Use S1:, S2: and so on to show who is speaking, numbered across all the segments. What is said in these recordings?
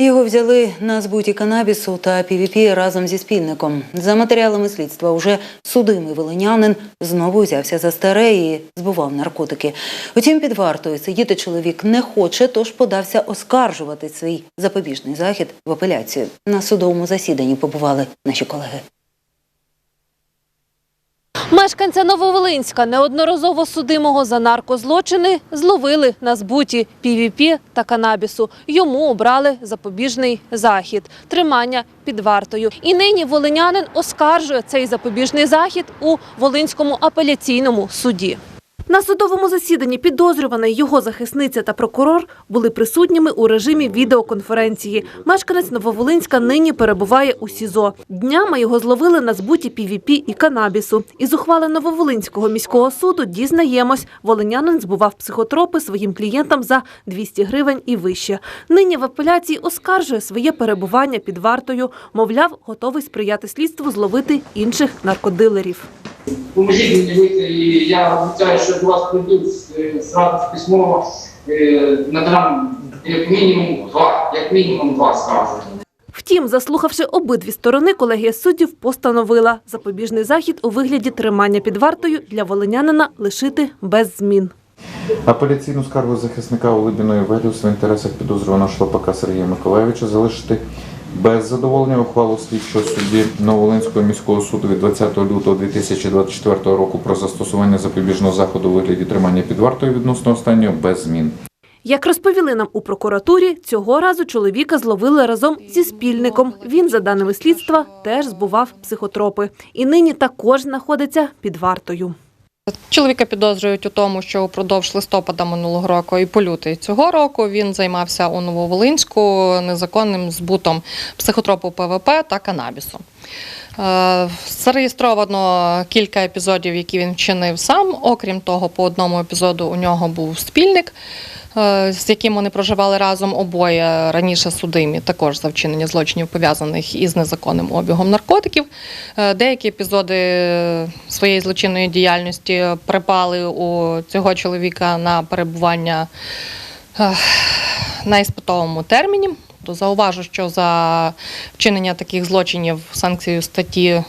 S1: Його взяли на збуті канабісу та півіпі разом зі спільником. За матеріалами слідства уже судимий волинянин знову взявся за старе і збував наркотики. Утім, під вартою сидіти чоловік не хоче, тож подався оскаржувати свій запобіжний захід в апеляцію. На судовому засіданні побували наші колеги.
S2: Мешканця Нововолинська, неодноразово судимого за наркозлочини, зловили на збуті ПВП та канабісу. Йому обрали запобіжний захід – тримання під вартою. І нині волинянин оскаржує цей запобіжний захід у Волинському апеляційному суді. На судовому засіданні підозрюваний його захисниця та прокурор були присутніми у режимі відеоконференції. Мешканець Нововолинська нині перебуває у СІЗО. Днями його зловили на збуті ПВП і канабісу. Із ухвали Нововолинського міського суду дізнаємось, волинянин збував психотропи своїм клієнтам за 200 гривень і вище. Нині в апеляції оскаржує своє перебування під вартою. Мовляв, готовий сприяти слідству зловити інших наркодилерів.
S3: Поможіть мені і я обіцяю, що до вас прийдуть е, зразу письмово, е, надам як мінімум два, як мінімум два скарги.
S2: Втім, заслухавши обидві сторони, колегія суддів постановила запобіжний захід у вигляді тримання під вартою для волинянина лишити без змін.
S4: Апеляційну скаргу захисника Улибіної Веліус в інтересах підозрюваного Шлопака Сергія Миколаєвича залишити без задоволення ухвалу слідчого судді Нововолинського міського суду від 20 лютого 2024 року про застосування запобіжного заходу у вигляді тримання під вартою відносно останнього без змін.
S2: Як розповіли нам у прокуратурі, цього разу чоловіка зловили разом зі спільником. Він, за даними слідства, теж збував психотропи і нині також знаходиться під вартою.
S5: Чоловіка підозрюють у тому, що упродовж листопада минулого року і по лютий цього року він займався у Нововолинську незаконним збутом психотропу ПВП та канабісу. Е, Зареєстровано кілька епізодів, які він вчинив сам. Окрім того, по одному епізоду у нього був спільник, е, з яким вони проживали разом обоє раніше судимі, також за вчинення злочинів пов'язаних із незаконним обігом наркотиків. Е, Деякі епізоди своєї злочинної діяльності припали у цього чоловіка на перебування на іспитовому терміні. То зауважу, що за вчинення таких злочинів санкцією статті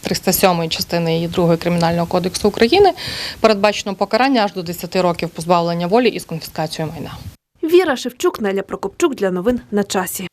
S5: 307 частини її 2 Кримінального кодексу України передбачено покарання аж до 10 років позбавлення волі із конфіскацією майна.
S2: Віра Шевчук, Неля Прокопчук для новин на часі.